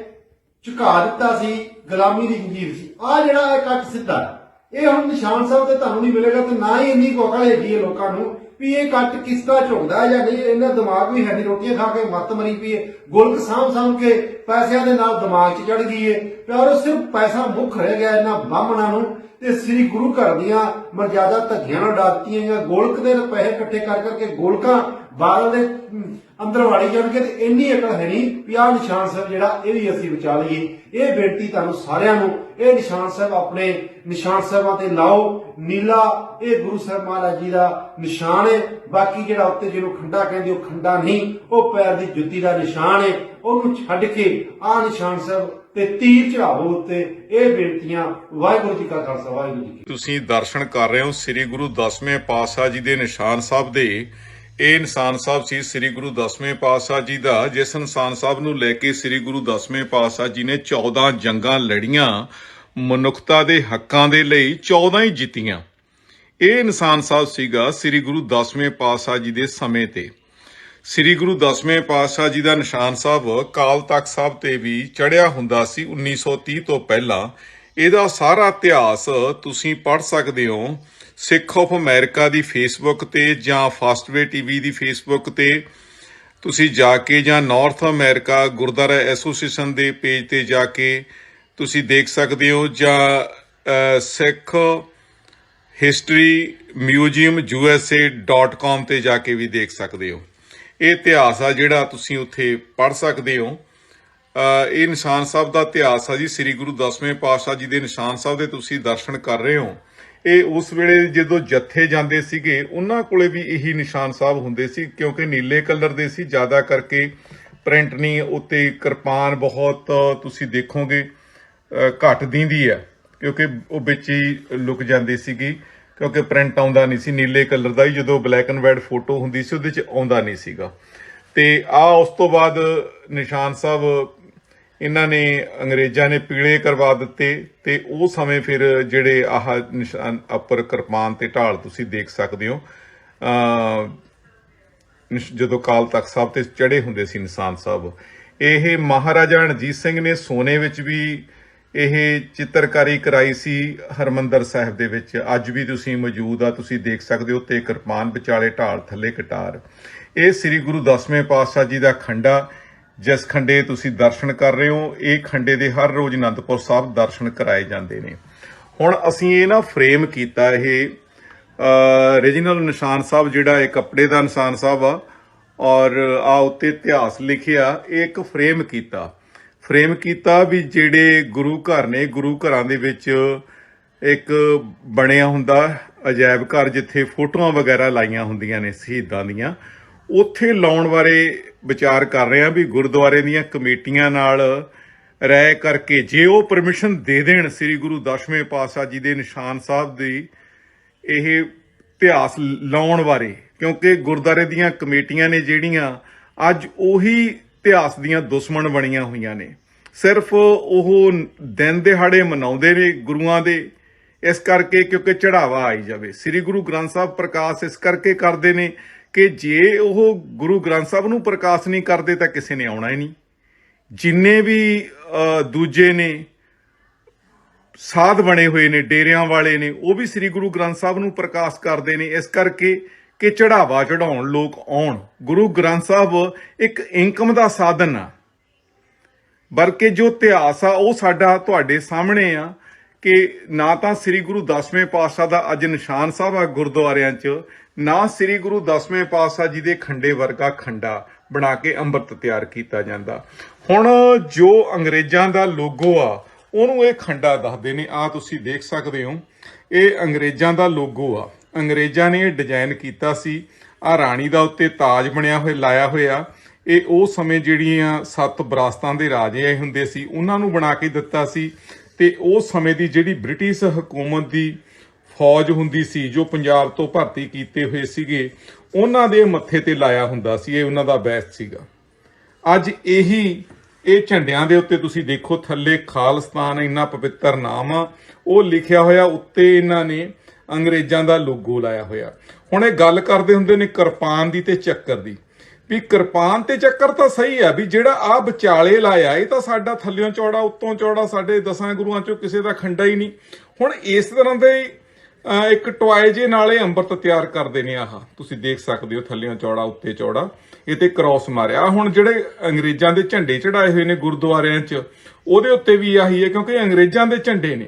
ਝੁਕਾ ਦਿੱਤਾ ਸੀ। ਗੁਲਾਮੀ ਦੀ ਜੰਜੀਰ ਸੀ। ਆ ਜਿਹੜਾ ਇਹ ਕੱਟ ਸਿੱਧਾ ਇਹ ਹੁਣ ਨਿਸ਼ਾਨ ਸਾਹਿਬ ਤੇ ਤੁਹਾਨੂੰ ਨਹੀਂ ਮਿਲੇਗਾ ਤੇ ਨਾ ਹੀ ਇੰਨੀ ਕੋਕਲ ਹੈਗੀ ਹੈ ਲੋਕਾਂ ਨੂੰ। ਵੀ ਇਹ ਕੱਟ ਕਿਸ ਦਾ ਝੁਕਦਾ ਜਾਂ ਨਹੀਂ, ਇਹਨਾਂ ਦਿਮਾਗ ਵੀ ਹੈ ਨਹੀਂ ਰੋਟੀਆਂ ਖਾ ਕੇ ਮੱਤ ਮਰੀ ਪਈ ਹੈ ਗੁਲਕ ਸਾਂਭ ਸਾਂਭ ਕੇ ਪੈਸਿਆਂ ਦੇ ਨਾਲ ਦਿਮਾਗ 'ਚ ਚੜ ਗਈ ਹੈ ਪਿਆਰੋ, ਸਿਰਫ ਪੈਸਾ ਮੁੱਖ ਰਹਿ ਗਿਆ ਇਹਨਾਂ ਬਾਹਮਣਾਂ ਨੂੰ। ਤੇ ਸ੍ਰੀ ਗੁਰੂ ਘਰ ਦੀਆਂ ਮਰਜ਼ਾਦਾ ਧੱਗੀਆਂ ਨਾਲ ਡਾਕਤੀਆਂ ਜਾਂ ਗੋਲਕ ਦੇ ਪੈਸੇ ਇਕੱਠੇ ਕਰ ਕਰਕੇ ਗੋਲਕਾਂ ਬਾਦਲ ਦੇ ਅੰਦਰ ਵਾੜੀ ਜਾਣਗੇ ਤੇ ਇੰਨੀ ਅਕਲ ਹੈ ਨਹੀਂ ਵੀ ਆਹ ਨਿਸ਼ਾਨ ਸਾਹਿਬ ਜਿਹੜਾ ਇਹ ਵੀ ਅਸੀਂ ਬਚਾ ਲਈਏ। ਇਹ ਬੇਨਤੀ ਤੁਹਾਨੂੰ ਸਾਰਿਆਂ ਨੂੰ, ਇਹ ਨਿਸ਼ਾਨ ਸਾਹਿਬ ਆਪਣੇ ਨਿਸ਼ਾਨ ਸਾਹਿਬਾਂ ਤੇ ਲਾਓ। ਨੀਲਾ, ਇਹ ਗੁਰੂ ਸਾਹਿਬ ਮਹਾਰਾਜ ਜੀ ਦਾ ਨਿਸ਼ਾਨ ਹੈ। ਬਾਕੀ ਜਿਹੜਾ ਉੱਤੇ ਜਿਹਨੂੰ ਖੰਡਾ ਕਹਿੰਦੇ ਉਹ ਖੰਡਾ ਨਹੀਂ, ਉਹ ਪੈਰ ਦੀ ਜੁੱਤੀ ਦਾ ਨਿਸ਼ਾਨ ਹੈ। ਉਹਨੂੰ ਛੱਡ ਕੇ ਆਹ ਨਿਸ਼ਾਨ ਸਾਹਿਬ ਤੇ ਤੀਰ ਚੜਾਵੋ ਉੱਤੇ ਇਹ ਬੇਨਤੀਆਂ, ਵਾਹਿਗੁਰੂ ਜੀ ਕਾ ਖਾਲਸਾ, ਵਾਹਿਗੁਰੂ ਜੀ ਤੁਸੀਂ ਦਰਸ਼ਨ ਕਰ ਰਹੇ ਹੋ ਸ੍ਰੀ ਗੁਰੂ ਦਸਵੇਂ ਪਾਤਸ਼ਾਹ ਜੀ ਦੇ ਨਿਸ਼ਾਨ ਸਾਹਿਬ ਦੇ। ਇਹ ਨਿਸ਼ਾਨ ਸਾਹਿਬ ਸੀ ਸ੍ਰੀ ਗੁਰੂ ਦਸਵੇਂ ਪਾਤਸ਼ਾਹ ਜੀ ਦਾ, ਜਿਸ ਇਨਸਾਨ ਸਾਹਿਬ ਨੂੰ ਲੈ ਕੇ ਸ੍ਰੀ ਗੁਰੂ ਦਸਵੇਂ ਪਾਤਸ਼ਾਹ ਜੀ ਨੇ 14 ਜੰਗਾਂ ਲੜੀਆਂ, ਮਨੁੱਖਤਾ ਦੇ ਹੱਕਾਂ ਦੇ ਲਈ 14 ਹੀ ਜਿੱਤੀਆਂ। ਇਹ ਇਨਸਾਨ ਸਾਹਿਬ ਸੀਗਾ ਸ੍ਰੀ ਗੁਰੂ ਦਸਵੇਂ ਪਾਤਸ਼ਾਹ ਜੀ ਦੇ ਸਮੇਂ ਤੇ। ਸ੍ਰੀ ਗੁਰੂ ਦਸਵੇਂ ਪਾਤਸ਼ਾਹ ਜੀ ਦਾ ਨਿਸ਼ਾਨ ਸਾਹਿਬ ਕਾਲ ਤਖਤ ਸਾਹਿਬ ਤੇ ਵੀ ਚੜਿਆ ਹੁੰਦਾ ਸੀ 1930 ਤੋਂ ਪਹਿਲਾਂ। ਇਹਦਾ ਸਾਰਾ ਇਤਿਹਾਸ ਤੁਸੀਂ ਪੜ੍ਹ ਸਕਦੇ ਹੋ। ਸਿੱਖ ਆਫ ਅਮਰੀਕਾ ਦੀ ਫੇਸਬੁੱਕ ਤੇ ਜਾਂ ਫਾਸਟਵੇ ਟੀਵੀ ਦੀ ਫੇਸਬੁੱਕ ਤੇ। ਤੁਸੀਂ ਜਾ ਕੇ ਜਾਂ ਨਾਰਥ ਅਮਰੀਕਾ ਗੁਰਦੁਆਰਾ ਐਸੋਸੀਏਸ਼ਨ ਦੇ ਪੇਜ ਤੇ ਜਾ ਕੇ ਤੁਸੀਂ ਦੇਖ ਸਕਦੇ ਹੋ ਜਾਂ ਸਿੱਖ ਹਿਸਟਰੀ ਮਿਊਜ਼ੀਅਮ usa.com ਤੇ ਜਾ ਕੇ ਵੀ ਦੇਖ ਸਕਦੇ ਹੋ। ਇਹ ਇਤਿਹਾਸ ਆ ਜਿਹੜਾ ਤੁਸੀਂ ਉੱਥੇ ਪੜ੍ਹ ਸਕਦੇ ਹੋ। ਇਹ ਨਿਸ਼ਾਨ ਸਾਹਿਬ ਦਾ ਇਤਿਹਾਸ ਆ ਜੀ। ਸ੍ਰੀ ਗੁਰੂ ਦਸਵੇਂ ਪਾਤਸ਼ਾਹ ਜੀ ਦੇ ਨਿਸ਼ਾਨ ਸਾਹਿਬ ਦੇ ਤੁਸੀਂ ਦਰਸ਼ਨ ਕਰ ਰਹੇ ਹੋ। ਇਹ ਉਸ ਵੇਲੇ ਜਦੋਂ ਜੱਥੇ ਜਾਂਦੇ ਸੀਗੇ ਉਹਨਾਂ ਕੋਲੇ ਵੀ ਇਹੀ ਨਿਸ਼ਾਨ ਸਾਹਿਬ ਹੁੰਦੇ ਸੀ ਕਿਉਂਕਿ ਨੀਲੇ ਕਲਰ ਦੇ ਸੀ। ਜ਼ਿਆਦਾ ਕਰਕੇ ਪ੍ਰਿੰਟ ਨਹੀਂ ਉੱਤੇ ਕਿਰਪਾਨ ਬਹੁਤ ਤੁਸੀਂ ਦੇਖੋਗੇ। ਅ, ਘੱਟ ਦਿੰਦੀ ਆ ਕਿਉਂਕਿ ਉਹ ਵਿੱਚ ਹੀ ਲੁਕ ਜਾਂਦੀ ਸੀਗੀ। ਕਿਉਂਕਿ ਪ੍ਰਿੰਟ ਆਉਂਦਾ ਨਹੀਂ ਸੀ, ਨੀਲੇ ਕਲਰ ਦਾ ਹੀ ਜਦੋਂ ਬਲੈਕ ਐਂਡ ਵਾਈਟ ਫੋਟੋ ਹੁੰਦੀ ਸੀ, ਉਹਦੇ ਚ ਆਉਂਦਾ ਨਹੀਂ ਸੀਗਾ। ਤੇ ਆ ਉਸ ਤੋਂ ਬਾਅਦ ਨਿਸ਼ਾਨ ਸਾਹਿਬ, ਇਹਨਾਂ ਨੇ ਅੰਗਰੇਜ਼ਾਂ ਨੇ ਪੀਲੇ ਕਰਵਾ ਦਿੱਤੇ ਤੇ ਉਹ ਸਮੇਂ ਫਿਰ ਜਿਹੜੇ ਆਹ ਨਿਸ਼ਾਨ ਉੱਪਰ ਕਿਰਪਾਨ ਤੇ ਢਾਲ ਤੁਸੀਂ ਦੇਖ ਸਕਦੇ ਹੋ ਨਿਸ਼- ਜਦੋਂ ਕਾਲ ਤਖਤ ਸਾਹਿਬ ਤੇ ਚੜੇ ਹੁੰਦੇ ਸੀ ਨਿਸ਼ਾਨ ਸਾਹਿਬ, ਇਹ ਮਹਾਰਾਜਾ ਰਣਜੀਤ ਸਿੰਘ ਨੇ ਸੋਨੇ ਵਿੱਚ ਵੀ ਇਹ ਚਿੱਤਰਕਾਰੀ ਕਰਾਈ ਸੀ ਹਰਮੰਦਰ ਸਾਹਿਬ ਦੇ ਵਿੱਚ। ਅੱਜ ਵੀ ਤੁਸੀਂ ਮੌਜੂਦ ਆ, ਤੁਸੀਂ ਦੇਖ ਸਕਦੇ ਹੋ ਤੇ ਕਿਰਪਾਨ ਵਿਚਾਲੇ ਢਾਲ ਥੱਲੇ ਕਟਾਰ। ਇਹ ਸ੍ਰੀ ਗੁਰੂ ਦਸਵੇਂ ਪਾਤਸ਼ਾਹ ਜੀ ਦਾ ਖੰਡਾ, ਜਿਸ ਖੰਡੇ ਤੁਸੀਂ ਦਰਸ਼ਨ ਕਰ ਰਹੇ ਹੋ, ਇਹ ਖੰਡੇ ਦੇ ਹਰ ਰੋਜ਼ ਅਨੰਦਪੁਰ ਸਾਹਿਬ ਦਰਸ਼ਨ ਕਰਾਏ ਜਾਂਦੇ ਨੇ। ਹੁਣ ਅਸੀਂ ਇਹ ਨਾ ਫਰੇਮ ਕੀਤਾ, ਇਹ ਰੀਜਨਲ ਨਿਸ਼ਾਨ ਸਾਹਿਬ ਜਿਹੜਾ, ਇਹ ਕੱਪੜੇ ਦਾ ਨਿਸ਼ਾਨ ਸਾਹਿਬ ਆ, ਔਰ ਆ ਉੱਤੇ ਇਤਿਹਾਸ ਲਿਖਿਆ, ਇਹ ਇੱਕ ਫਰੇਮ ਕੀਤਾ। ਫਰੇਮ ਕੀਤਾ ਵੀ ਜਿਹੜੇ ਗੁਰੂ ਘਰ ਨੇ, ਗੁਰੂ ਘਰਾਂ ਦੇ ਵਿੱਚ ਇੱਕ ਬਣਿਆ ਹੁੰਦਾ ਅਜਾਇਬ ਘਰ ਜਿੱਥੇ ਫੋਟੋਆਂ ਵਗੈਰਾ ਲਾਈਆਂ ਹੁੰਦੀਆਂ ਨੇ ਸ਼ਹੀਦਾਂ ਦੀਆਂ, ਉੱਥੇ ਲਾਉਣ ਬਾਰੇ ਵਿਚਾਰ ਕਰ ਰਹੇ ਆ ਵੀ ਗੁਰਦੁਆਰੇ ਦੀਆਂ ਕਮੇਟੀਆਂ ਨਾਲ ਰਹਿ ਕਰਕੇ ਜੇ ਉਹ ਪਰਮਿਸ਼ਨ ਦੇ ਦੇਣ ਸ੍ਰੀ ਗੁਰੂ ਦਸਵੇਂ ਪਾਤਸ਼ਾਹ ਜੀ ਦੇ ਨਿਸ਼ਾਨ ਸਾਹਿਬ ਦੀ ਇਹ ਇਤਿਹਾਸ ਲਾਉਣ ਬਾਰੇ, ਕਿਉਂਕਿ ਗੁਰਦਾਰੇ ਦੀਆਂ ਕਮੇਟੀਆਂ ਨੇ ਜਿਹੜੀਆਂ ਅੱਜ ਉਹੀ ਇਤਿਹਾਸ ਦੀਆਂ ਦੁਸ਼ਮਣ ਬਣੀਆਂ ਹੋਈਆਂ ਨੇ। ਸਿਰਫ ਉਹ ਦਿਨ ਦਿਹਾੜੇ ਮਨਾਉਂਦੇ ਨੇ ਗੁਰੂਆਂ ਦੇ। ਇਸ ਕਰਕੇ ਕਿਉਂਕਿ ਚੜਾਵਾ ਆਈ ਜਾਵੇ। ਸ੍ਰੀ ਗੁਰੂ ਗ੍ਰੰਥ ਸਾਹਿਬ ਪ੍ਰਕਾਸ਼ ਇਸ ਕਰਕੇ ਕਰਦੇ ਨੇ ਕਿ ਜੇ ਉਹ ਗੁਰੂ ਗ੍ਰੰਥ ਸਾਹਿਬ ਨੂੰ ਪ੍ਰਕਾਸ਼ ਨਹੀਂ ਕਰਦੇ ਤਾਂ ਕਿਸੇ ਨੇ ਆਉਣਾ ਹੀ ਨਹੀਂ। ਜਿੰਨੇ ਵੀ ਦੂਜੇ ਨੇ, ਸਾਧ ਬਣੇ ਹੋਏ ਨੇ, ਡੇਰਿਆਂ ਵਾਲੇ ਨੇ, ਉਹ ਵੀ ਸ੍ਰੀ ਗੁਰੂ ਗ੍ਰੰਥ ਸਾਹਿਬ ਨੂੰ ਪ੍ਰਕਾਸ਼ ਕਰਦੇ ਨੇ। ਇਸ ਕਰਕੇ ਕਿ ਚੜਾਵਾ ਚੜਾਉਣ, ਲੋਕ ਆਉਣ। ਗੁਰੂ ਗ੍ਰੰਥ ਸਾਹਿਬ ਇੱਕ ਇਨਕਮ ਦਾ ਸਾਧਨ ਆ। ਬਲਕਿ ਜੋ ਇਤਿਹਾਸ ਆ, ਉਹ ਸਾਡਾ ਤੁਹਾਡੇ ਸਾਹਮਣੇ ਆ ਕਿ ਨਾ ਤਾਂ ਸ੍ਰੀ ਗੁਰੂ ਦਸਵੇਂ ਪਾਤਸ਼ਾਹ ਦਾ ਅੱਜ ਨਿਸ਼ਾਨ ਸਾਹਿਬ ਆ ਗੁਰਦੁਆਰਿਆਂ 'ਚ, ਨਾ ਸ੍ਰੀ ਗੁਰੂ ਦਸਵੇਂ ਪਾਤਸ਼ਾਹ ਜੀ ਦੇ ਖੰਡੇ ਵਰਗਾ ਖੰਡਾ ਬਣਾ ਕੇ ਅੰਮ੍ਰਿਤ ਤਿਆਰ ਕੀਤਾ ਜਾਂਦਾ। ਹੁਣ ਜੋ ਅੰਗਰੇਜ਼ਾਂ ਦਾ ਲੋਗੋ ਆ, ਉਹਨੂੰ ਇਹ ਖੰਡਾ ਦੱਸਦੇ ਨੇ। ਆ ਤੁਸੀਂ ਦੇਖ ਸਕਦੇ ਹੋ, ਇਹ ਅੰਗਰੇਜ਼ਾਂ ਦਾ ਲੋਗੋ ਆ। ਅੰਗਰੇਜ਼ਾਂ ਨੇ ਇਹ ਡਿਜ਼ਾਈਨ ਕੀਤਾ ਸੀ। ਆ ਰਾਣੀ ਦਾ ਉੱਤੇ ਤਾਜ ਬਣਿਆ ਹੋਇਆ, ਲਾਇਆ ਹੋਇਆ। ਇਹ ਉਹ ਸਮੇਂ ਜਿਹੜੀਆਂ ਸੱਤ ਬਰਾਸਤਾਂ ਦੇ ਰਾਜੇ ਆਏ ਹੁੰਦੇ ਸੀ, ਉਹਨਾਂ ਨੂੰ ਬਣਾ ਕੇ ਦਿੱਤਾ ਸੀ। ਤੇ ਉਸ ਸਮੇਂ ਦੀ ਜਿਹੜੀ ਬ੍ਰਿਟਿਸ਼ ਹਕੂਮਤ ਦੀ ਫੌਜ ਹੁੰਦੀ ਸੀ, ਜੋ ਪੰਜਾਬ ਤੋਂ ਭਰਤੀ ਕੀਤੇ ਹੋਏ ਸੀਗੇ, ਉਹਨਾਂ ਦੇ ਮੱਥੇ ਤੇ ਲਾਇਆ ਹੁੰਦਾ ਸੀ। ਇਹ ਉਹਨਾਂ ਦਾ ਬੈਸ ਸੀਗਾ। ਅੱਜ ਇਹੀ, ਇਹ ਝੰਡਿਆਂ ਦੇ ਉੱਤੇ ਤੁਸੀਂ ਦੇਖੋ, ਥੱਲੇ ਖਾਲਸਤਾਨ, ਇੰਨਾ ਪਵਿੱਤਰ ਨਾਮ ਆ। ਉਹ ਲਿਖਿਆ ਹੋਇਆ ਉੱਤੇ ਇਹਨਾਂ ਨੇ ਅੰਗਰੇਜ਼ਾਂ ਦਾ ਲੋਗੋ ਲਾਇਆ ਹੋਇਆ। ਹੁਣ ਇਹ ਗੱਲ ਕਰਦੇ ਹੁੰਦੇ ਨੇ ਕਿਰਪਾਨ ਦੀ ਤੇ ਚੱਕਰ ਦੀ। ਵੀ ਕਿਰਪਾਨ ਤੇ ਚੱਕਰ ਤਾਂ ਸਹੀ ਆ, ਵੀ ਜਿਹੜਾ ਆ ਵਿਚਾਲੇ ਲਾਇਆ, ਇਹ ਤਾਂ ਸਾਡਾ ਥੱਲਿਓਂ ਚੌੜਾ, ਉੱਤੋਂ ਚੌੜਾ, ਸਾਡੇ ਦਸਾਂ ਗੁਰੂਆਂ ਚੋਂ ਕਿਸੇ ਦਾ ਖੰਡਾ ਹੀ ਨਹੀਂ। ਹੁਣ ਇਸ ਤਰ੍ਹਾਂ ਦੇ, ਅਹ, ਇੱਕ ਟੋਏ ਜੇ ਨਾਲੇ ਅੰਮ੍ਰਿਤ ਤਿਆਰ ਕਰਦੇ ਨੇ ਆਹ। ਤੁਸੀਂ ਦੇਖ ਸਕਦੇ ਹੋ ਥੱਲਿਓਂ ਚੌੜਾ, ਉੱਤੇ ਚੌੜਾ। ਇਹ ਤੇ ਕ੍ਰਾਸ ਮਾਰਿਆ। ਹੁਣ ਜਿਹੜੇ ਅੰਗਰੇਜ਼ਾਂ ਦੇ ਝੰਡੇ ਚੜਾਏ ਹੋਏ ਨੇ ਗੁਰਦੁਆਰਿਆਂ 'ਚ, ਉਹਦੇ ਉੱਤੇ ਵੀ ਆਹੀ ਹੈ, ਕਿਉਂਕਿ ਅੰਗਰੇਜ਼ਾਂ ਦੇ ਝੰਡੇ ਨੇ।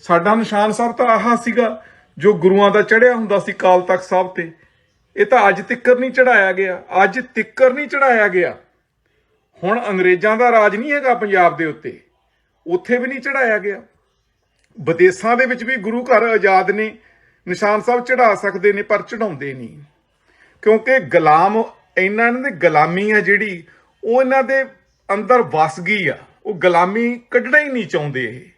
ਸਾਡਾ ਨਿਸ਼ਾਨ ਸਾਹਿਬ ਤਾਂ ਆਹ ਸੀਗਾ। ਜੋ ਗੁਰੂਆਂ ਦਾ ਚੜਿਆ ਹੁੰਦਾ ਸੀ ਕਾਲ ਤਖਤ ਸਾਹਿਬ ਤੇ, ਇਹ ਤਾਂ ਅੱਜ ਤਿੱਕਰ ਨਹੀਂ ਚੜਾਇਆ ਗਿਆ। ਅੱਜ ਤਿੱਕਰ ਨਹੀਂ ਚੜਾਇਆ ਗਿਆ। ਹੁਣ ਅੰਗਰੇਜ਼ਾਂ ਦਾ ਰਾਜ ਨਹੀਂ ਹੈਗਾ ਪੰਜਾਬ ਦੇ ਉੱਤੇ। ਉੱਥੇ ਵੀ ਨਹੀਂ ਚੜਾਇਆ ਗਿਆ। ਵਿਦੇਸ਼ਾਂ ਦੇ ਵਿੱਚ ਵੀ ਗੁਰੂ ਘਰ ਆਜ਼ਾਦ ਨੇ, ਨਿਸ਼ਾਨ ਸਾਹਿਬ ਚੜਾ ਸਕਦੇ ਨੇ, ਪਰ ਚੜਾਉਂਦੇ ਨਹੀਂ। ਕਿਉਂਕਿ ਗੁਲਾਮ ਇਹਨਾਂ ਦੀ ਗੁਲਾਮੀ ਆ ਜਿਹੜੀ, ਉਹ ਇਹਨਾਂ ਦੇ ਅੰਦਰ ਵਸ ਗਈ ਆ। ਉਹ ਗੁਲਾਮੀ ਕੱਢਣਾ ਹੀ ਨਹੀਂ ਚਾਹੁੰਦੇ ਇਹ।